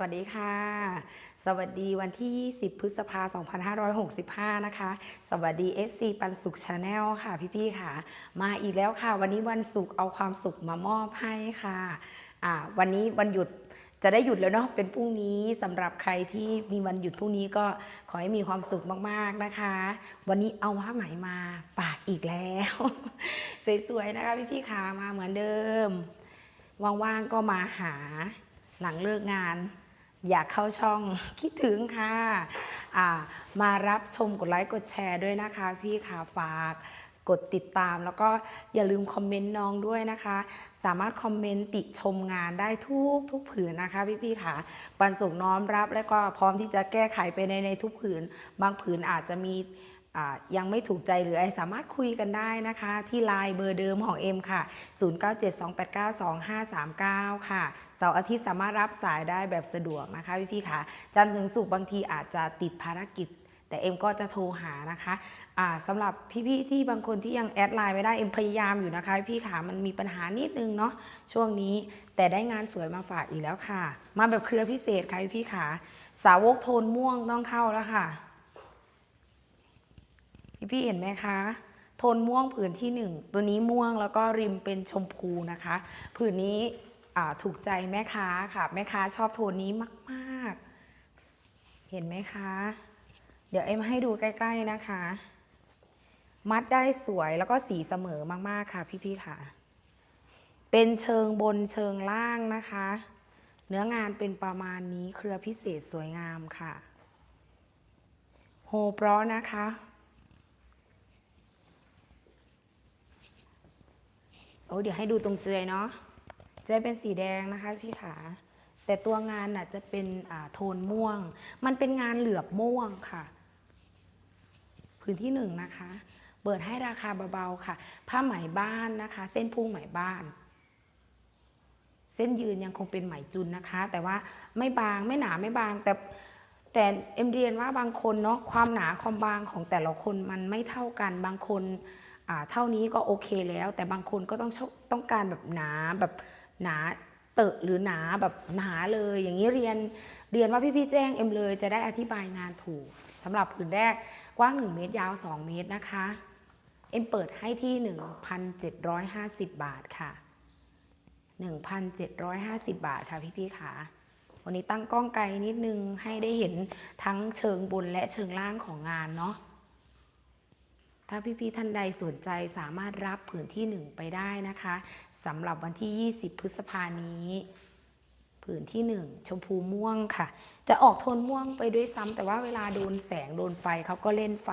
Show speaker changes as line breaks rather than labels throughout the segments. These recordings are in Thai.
วัสดีค่ะ สวัสดีวันที่20พฤษภาคม2565 นะคะ สวัสดี FC ปันสุขชาแนลค่ะพี่ๆค่ะ มาอีกแล้วค่ะ วันนี้วันศุกร์เอาความสุขมามอบให้ค่ะอ่าวันนี้วันหยุดจะได้หยุดแล้วเนาะเป็นพรุ่งนี้สำหรับใครที่มีวันหยุดพรุ่งนี้ก็ขอให้มีความสุขมากๆนะคะ วันนี้เอาผ้าไหมมาฝากอีกแล้ว สวยๆนะคะพี่ๆค่ะมาเหมือนเดิมว่างๆก็มาหาหลังเลิกงาน อยากเข้าช่องคิดถึงค่ะะมารับชมกดไลค์กดแชร์ด้วยนะคะ พี่ค่ะฝากกดติดตามแล้วก็อย่าลืมคอมเมนต์น้องด้วยนะคะ สามารถคอมเมนต์ติชมงานได้ทุกทุกผืนนะคะ พี่ๆค่ะ ปันสุกน้อมรับแล้วก็พร้อมที่จะแก้ไขไปในในทุกผืน บางผืนอาจจะมี ยังไม่ถูกใจหรือไรสามารถคุยกันได้นะคะ ที่ไลน์เบอร์เดิมของเอ็มค่ะ 0972892539 ค่ะเสาร์อาทิตย์สามารถรับสายได้แบบสะดวกนะคะพี่ๆค่ะจันทร์ถึงศุกร์บางทีอาจจะติดภารกิจ แต่เอ็มก็จะโทรหานะคะสำหรับพี่ๆที่บางคนที่ยังแอดไลน์ไม่ได้เอ็มพยายามอยู่นะคะพี่ค่ะมันมีปัญหานิดนึงเนาะช่วงนี้แต่ได้งานสวยมาฝากอีกแล้วค่ะ มาแบบเครือพิเศษค่ะพี่ๆค่ะสาวกโทนม่วงต้องเข้าแล้วค่ะ พี่ๆเห็นไหมคะโทนม่วงผืนที่หนึ่งตัวนี้ม่วงแล้วก็ริมเป็นชมพูนะคะ ผืนนี้ถูกใจแม่ค้าค่ะ แม่ค้าชอบโทนนี้มาก ๆ เห็นไหมคะ เดี๋ยวเอ็มให้ดูใกล้ ๆนะคะ มัดได้สวยแล้วก็สีเสมอมากๆค่ะพี่ๆค่ะ เป็นเชิงบนเชิงล่างนะคะ เนื้องานเป็นประมาณนี้เครือพิเศษสวยงามค่ะ โฮเปราะนะคะ โอ้เดี๋ยวให้ดูตรงเจยเนาะ เจยเป็นสีแดงนะคะพี่ขา แต่ตัวงานน่ะจะเป็นโทนม่วง มันเป็นงานเหลือบม่วงค่ะ พื้นที่หนึ่งนะคะ เปิดให้ราคาเบาๆค่ะ ผ้าไหมบ้านนะคะ เส้นพุ่งไหมบ้านเส้นยืนยังคงเป็นไหมจุนนะคะ แต่ว่าไม่บางไม่หนาไม่บาง แต่แต่เอ็มเรียนว่าบางคนเนาะความหนาความบางของแต่ละคนมันไม่เท่ากันบางคน เท่านี้ก็โอเคแล้ว แต่บางคนก็ต้องชอบต้องการแบบหนาแบบหนาเตอะหรือหนาแบบหนาเลย อย่างนี้เรียนเรียนว่าพี่ๆแจ้งเอ็มเลยจะได้อธิบายงานถูกสำหรับผืนแรกกว้าง 1 เมตรยาว 2 เมตรนะคะ เอ็มเปิดให้ที่ 1,750 บาทค่ะ 1,750 บาทค่ะพี่ๆค่ะวันนี้ตั้งกล้องไกลนิดนึงให้ได้เห็นทั้งเชิงบนและเชิงล่างของงานเนาะ ถ้าพี่ๆท่านใดสนใจสามารถรับผืนที่ 1 ไปได้นะคะสำหรับวันที่ 20 พฤษภานี้ ผืนที่ 1 ชมพูม่วงค่ะ จะออกโทนม่วงไปด้วยซ้ำแต่ว่าเวลาโดนแสงโดนไฟเขาก็เล่นไฟ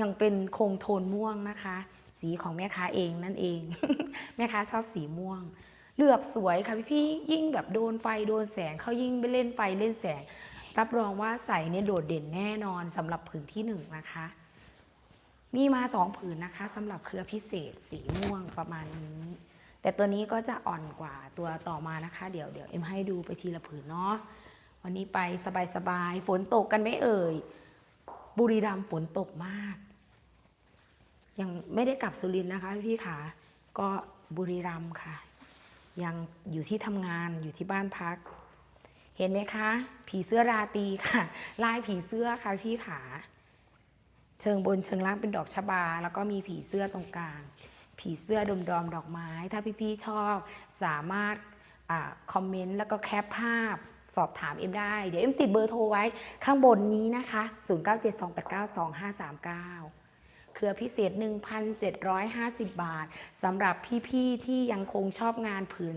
ยังเป็นคงโทนม่วงนะคะ สีของแม่ค้าเองนั่นเอง แม่ค้าชอบสีม่วงเหลือบสวยค่ะพี่พี่ๆยิ่งแบบโดนไฟโดนแสงเขายิ่งไปเล่นไฟเล่นแสง รับรองว่าใส่เนี่ยโดดเด่นแน่นอนสำหรับผืนที่หนึ่งนะคะ มีมาสองผืนนะคะสำหรับเครือพิเศษสีม่วงประมาณนี้ แต่ตัวนี้ก็จะอ่อนกว่าตัวต่อมานะคะ เดี๋ยวเดี๋ยวเอ็มให้ดูไปทีละผืนเนาะวันนี้ไปสบายๆฝนตกกันไหมเอ่ย บุรีรัมย์ฝนตกมาก ยังไม่ได้กลับสุรินทร์นะคะพี่ขาก็บุรีรัมย์ค่ะ ยังอยู่ที่ทำงานอยู่ที่บ้านพัก เห็นไหมคะ ผีเสื้อราตีค่ะ ลายผีเสื้อค่ะพี่ขา เชิงบนเชิงล่างเป็นดอกชบา แล้วก็มีผีเสื้อตรงกลาง ผีเสื้อดมดอมดอกไม้ ถ้าพี่ๆชอบสามารถอคอมเมนต์แล้วก็แคปภาพสอบถามเอ็มได้ เดี๋ยวเอ็มติดเบอร์โทรไว้ข้างบนนี้นะคะ 0972892539 เครือพิเศษ 1,750 บาทสำหรับพี่ๆที่ยังคงชอบงานผืน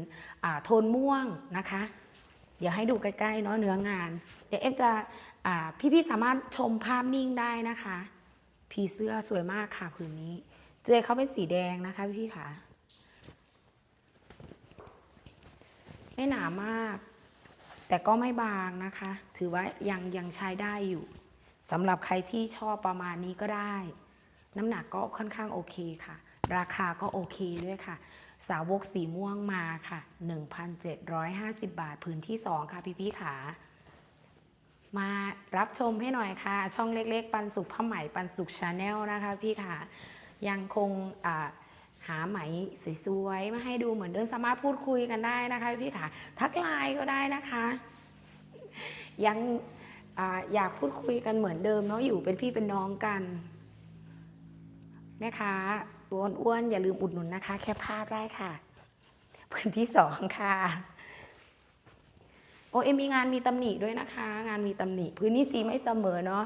โทนม่วงนะคะ เดี๋ยวให้ดูใกล้ๆเนาะเนื้องาน เดี๋ยวเอ็มจะพี่ๆสามารถชมภาพนิ่งได้นะคะ ผีเสื้อสวยมากค่ะผืนนี้ เจอเขาเป็นสีแดงนะคะพี่ค่ะ ไม่หนามาก แต่ก็ไม่บางนะคะ ถือว่ายังยังใช้ได้อยู่สำหรับใครที่ชอบประมาณนี้ก็ได้ น้ำหนักก็ค่อนข้างโอเคค่ะ ราคาก็โอเคด้วยค่ะ สาวกสีม่วงมาค่ะ 1,750 บาทพื้นที่ 2 ค่ะพี่ๆขา มารับชมให้หน่อยค่ะ ช่องเล็ก ๆ ปันสุขผ้าไหมปันสุขชาแนลนะคะพี่ค่ะ ยังคงหาไหมสวยๆ มาให้ดูเหมือนเดิมสามารถพูดคุยกันได้นะคะพี่ค่ะ ทักไลน์ก็ได้นะคะ ยังออยากพูดคุยกันเหมือนเดิมเนาะอยู่เป็นพี่เป็นน้องกันแม่ค้าอ้วนๆอย่าลืมอุดหนุนนะคะ แค่ภาพได้ค่ะ พื้นที่สองค่ะ โอเอ็มมีงานมีตำหนิด้วยนะคะ งานมีตำหนิ พื้นที่สีไม่เสมอเนาะ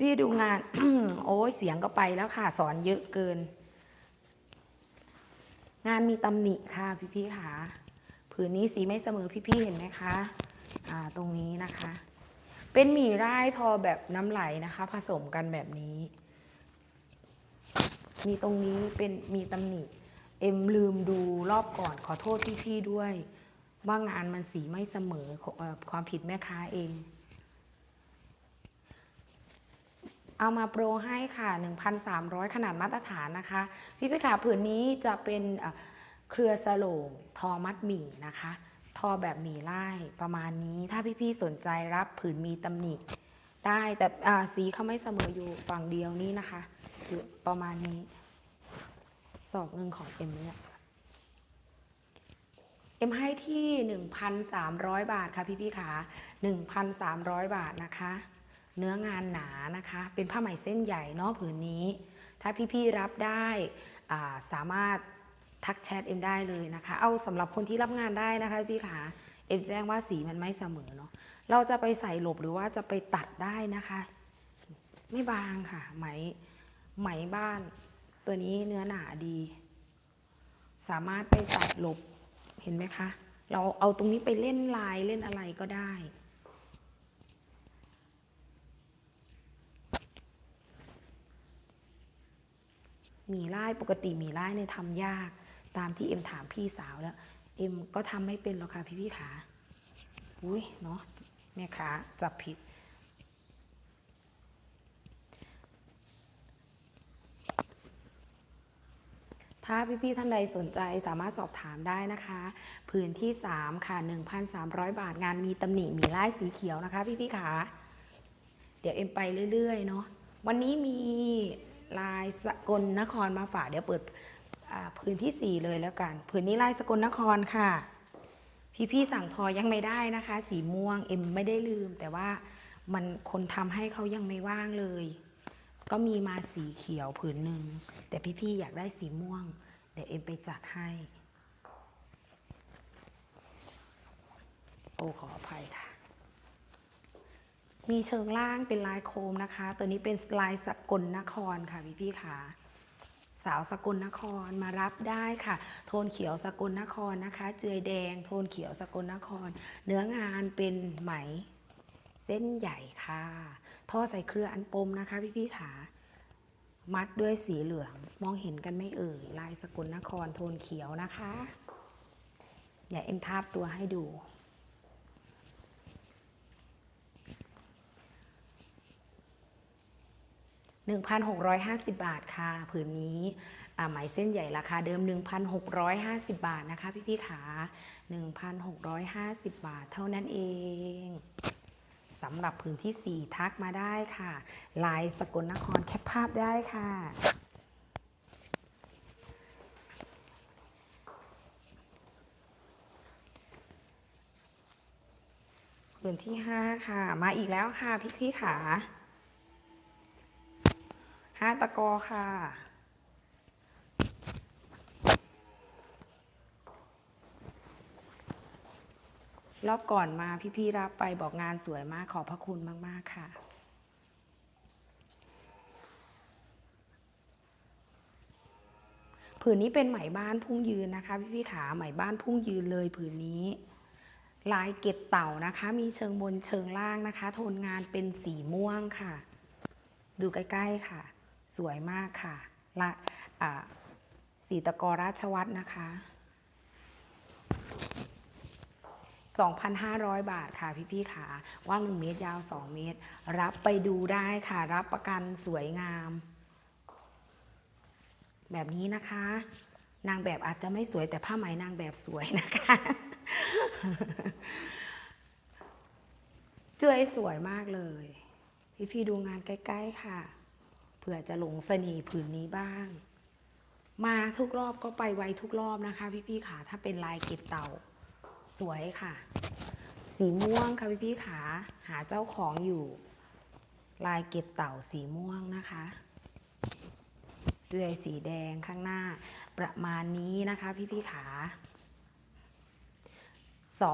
พี่ๆดูงาน โอ้ยเสียงก็ไปแล้วค่ะ สอนเยอะเกิน งานมีตำหนิค่ะ พี่ๆค่ะผืนนี้สีไม่เสมอพี่ๆเห็นไหมคะอ่าตรงนี้นะคะ เป็นหมี่ร่ายทอแบบน้ำไหลนะคะ ผสมกันแบบนี้ มีตรงนี้เป็นมีตำหนิ เอ็มลืมดูรอบก่อนขอโทษพี่ๆด้วย ว่างานมันสีไม่เสมอความผิดแม่ค้าเอง เอามาโปรให้ค่ะ 1,300 ขนาดมาตรฐานนะคะ พี่พี่ขาผืนนี้จะเป็นเครือสโลงทอมัดหมี่นะคะ ทอแบบหมี่ไล่ประมาณนี้ถ้าพี่ๆสนใจรับผืนมีตำหนิได้แต่สีเขาไม่เสมออยู่ฝั่งเดียวนี้นะคะ คือประมาณนี้สอบหนึ่งของเอ็มเนี่ย เอ็มให้ที่ 1,300 บาทค่ะพี่พี่ขา1,300 บาทนะคะ เนื้องานหนานะคะ เป็นผ้าไหมเส้นใหญ่เนาะผืนนี้ ถ้าพี่ๆรับได้าสามารถทักแชทเอ็มได้เลยนะคะ เอาสำหรับคนที่รับงานได้นะคะพี่ขาเอ็มแจ้งว่าสีมันไม่เสมอเนาะเราจะไปใส่หลบหรือว่าจะไปตัดได้นะคะ ไม่บางค่ะ ไหมไหมบ้าน ตัวนี้เนื้อหนาดี สามารถไปตัดหลบ เห็นไหมคะ เราเอาตรงนี้ไปเล่นลายเล่นอะไรก็ได้ มีไล่ปกติมีไล่เนี่ยทำยาก ตามที่เอ็มถามพี่สาวแล้ว เอ็มก็ทำไม่เป็นหรอกค่ะพี่พี่ขาอุ้ยเนาะแม่ค้าจับผิด ถ้าพี่ๆท่านใดสนใจสามารถสอบถามได้นะคะผืนที่ 3 ค่ะ 1,300 บาทงานมีตำหนิมีลายสีเขียวนะคะ พี่ๆขาเดี๋ยวเอ็มไปเรื่อยๆเนาะวันนี้มีลายสกลนครมาฝากเดี๋ยวเปิดพื้นที่ 4 เลยแล้วกันผืนนี้ลายสกลนครค่ะ พี่ๆสั่งทอยังไม่ได้นะคะ สีม่วงเอ็มไม่ได้ลืม แต่ว่ามันคนทำให้เขายังไม่ว่างเลย ก็มีมาสีเขียวผืนหนึ่ง แต่พี่ๆอยากได้สีม่วง เดี๋ยวเอ็มไปจัดให้ โอ้ขออภัยค่ะ มีเชิงล่างเป็นลายโคมนะคะ ตัวนี้เป็นลายสกลนครค่ะพี่ๆค่ะ สาวสกลนครมารับได้ค่ะ โทนเขียวสกลนครนะคะ เจือยแดง โทนเขียวสกลนคร เนื้องานเป็นไหม เส้นใหญ่ค่ะ ท่อใส่เครืออันปมนะคะ พี่ๆขามัดด้วยสีเหลืองมองเห็นกันไม่เอ่ย ลายสกลนครโทนเขียวนะคะอย่าเอ็มทาบตัวให้ดู 1,650 บาทค่ะ ผืนนี้อ่าไหมเส้นใหญ่ราคาเดิม 1,650 บาทนะคะ พี่ๆขา1,650 บาทเท่านั้นเอง สำหรับผืนที่ 4 ทักมาได้ค่ะลายสกลนครแคปภาพได้ค่ะผืนที่ 5 ค่ะ มาอีกแล้วค่ะพี่ๆขาห้าตะกอค่ะ รอบก่อนมาพี่ๆรับไปบอกงานสวยมากขอบพระคุณมาก ๆ ค่ะ ผืนนี้เป็นไหมบ้านพุ่งยืนนะคะ พี่ๆขาไหมบ้านพุ่งยืนเลยผืนนี้ ลายเกล็ดเต่านะคะ มีเชิงบนเชิงล่างนะคะ โทนงานเป็นสีม่วงค่ะ ดูใกล้ ๆ ค่ะ สวยมากค่ะละสีตะกอราชวัตรนะคะ 2,500 บาทค่ะพี่ๆค่ะว่าง 1 เมตรยาว 2 เมตร รับไปดูได้ค่ะ รับประกันสวยงาม แบบนี้นะคะ นางแบบอาจจะไม่สวยแต่ผ้าไหมนางแบบสวยนะคะเจ้ยสวยมากเลย พี่ๆดูงานใกล้ๆค่ะ เผื่อจะหลงเสน่ห์ผืนนี้บ้าง มาทุกรอบก็ไปไวทุกรอบนะคะ พี่ๆค่ะถ้าเป็นลายเกล็ดเต่า สวยค่ะ สีม่วงค่ะพี่พี่ๆขาหาเจ้าของอยู่ ลายเกล็ดเต่าสีม่วงนะคะเดือยสีแดงข้างหน้าประมาณนี้นะคะพี่พี่ขา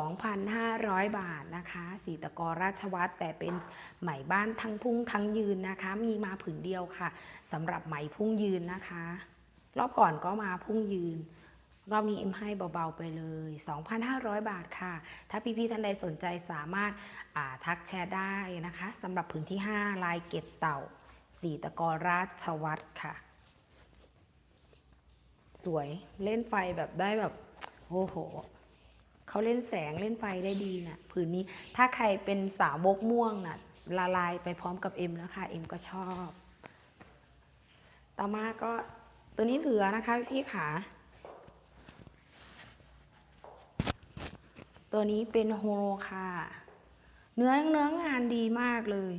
2,500 บาทนะคะสีตะกอราชวัตรแต่เป็นไหมบ้านทั้งพุ่งทั้งยืนนะคะ มีมาผืนเดียวค่ะสำหรับไหมพุ่งยืนนะคะ รอบก่อนก็มาพุ่งยืน รอบนี้เอ็มให้เบาๆไปเลย 2,500 บาทค่ะ ถ้าพี่ๆท่านใดสนใจสามารถอ่าทักแชร์ได้นะคะสำหรับผืนที่ 5 ลายเกตเต่าสีตะกอราชวัตรค่ะ สวยเล่นไฟแบบได้แบบโอ้โหเขาเล่นแสงเล่นไฟได้ดีนะ่ะผืนนี้ถ้าใครเป็นสาวกม่วงน่ะละลายไปพร้อมกับเอ็มแล้วค่ะเอ็มก็ชอบ ต่อมาก็ตัวนี้เหลือนะคะพี่ขา ตัวนี้เป็นโฮโลค่ะ เนื้อเนื้องานดีมากเลย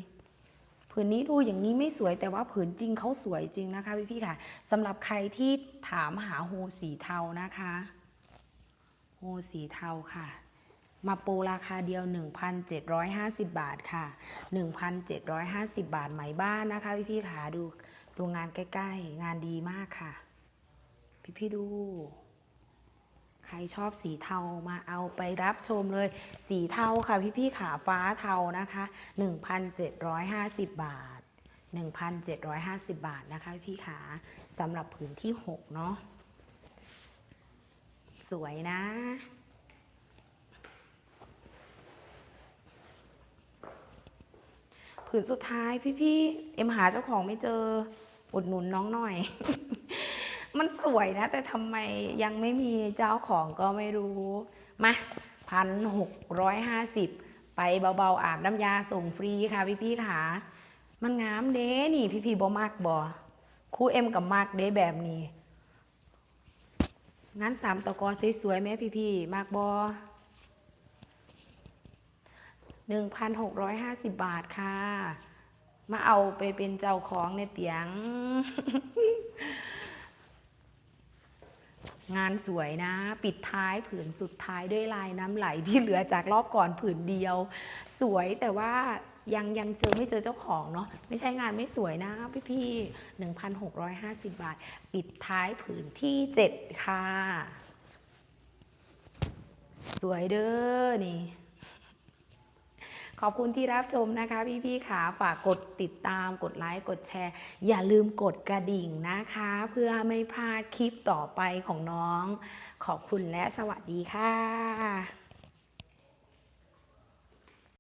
ผืนนี้ดูอย่างนี้ไม่สวยแต่ว่าผืนจริงเขาสวยจริงนะคะพี่ๆค่ะสำหรับใครที่ถามหาโฮสีเทานะคะ โฮสีเทาค่ะ มาโปรราคาเดียว 1,750 บาทค่ะ 1,750 บาทไหมบ้านนะคะ พี่ๆขาดูดูงานใกล้ ๆ งานดีมากค่ะ พี่ๆดู ใครชอบสีเทามาเอาไปรับชมเลย สีเทาค่ะพี่ๆขาฟ้าเทานะคะ 1,750 บาท 1,750 บาทนะคะพี่ขาสำหรับผืนที่ 6 เนาะสวยนะผืนสุดท้ายพี่ๆเอ็มหาเจ้าของไม่เจออุดหนุนน้องหน่อย มันสวยนะ แต่ทำไมยังไม่มีเจ้าของก็ไม่รู้ มาพันหกร้อยห้าสิบไปเบาๆ อาบน้ำยาส่งฟรีค่ะพี่ๆค่ะ มันงามเด้นี่พี่ๆบ่มากบ่ครูเอ็มกับมากเด้แบบนี้งั้นสามตะกอสวยๆไหมพี่พี่ๆมากบอหนึ่งพันหกร้อยห้าสิบบาทค่ะ มาเอาไปเป็นเจ้าของในเปียง งานสวยนะ ปิดท้ายผืนสุดท้ายด้วยลายน้ำไหลที่เหลือจากรอบก่อนผืนเดียว สวยแต่ว่ายังยังเจอไม่เจอเจ้าของเนาะไม่ใช่งานไม่สวยนะพี่พี่หนึ่งพันหกร้อยห้าสิบบาท ปิดท้ายผืนที่เจ็ดค่ะ สวยเด้อนี่ ขอบคุณที่รับชมนะคะพี่ๆขาฝากกดติดตามกดไลค์กดแชร์ อย่าลืมกดกระดิ่งนะคะ เพื่อไม่พลาดคลิปต่อไปของน้อง ขอบคุณและสวัสดีค่ะ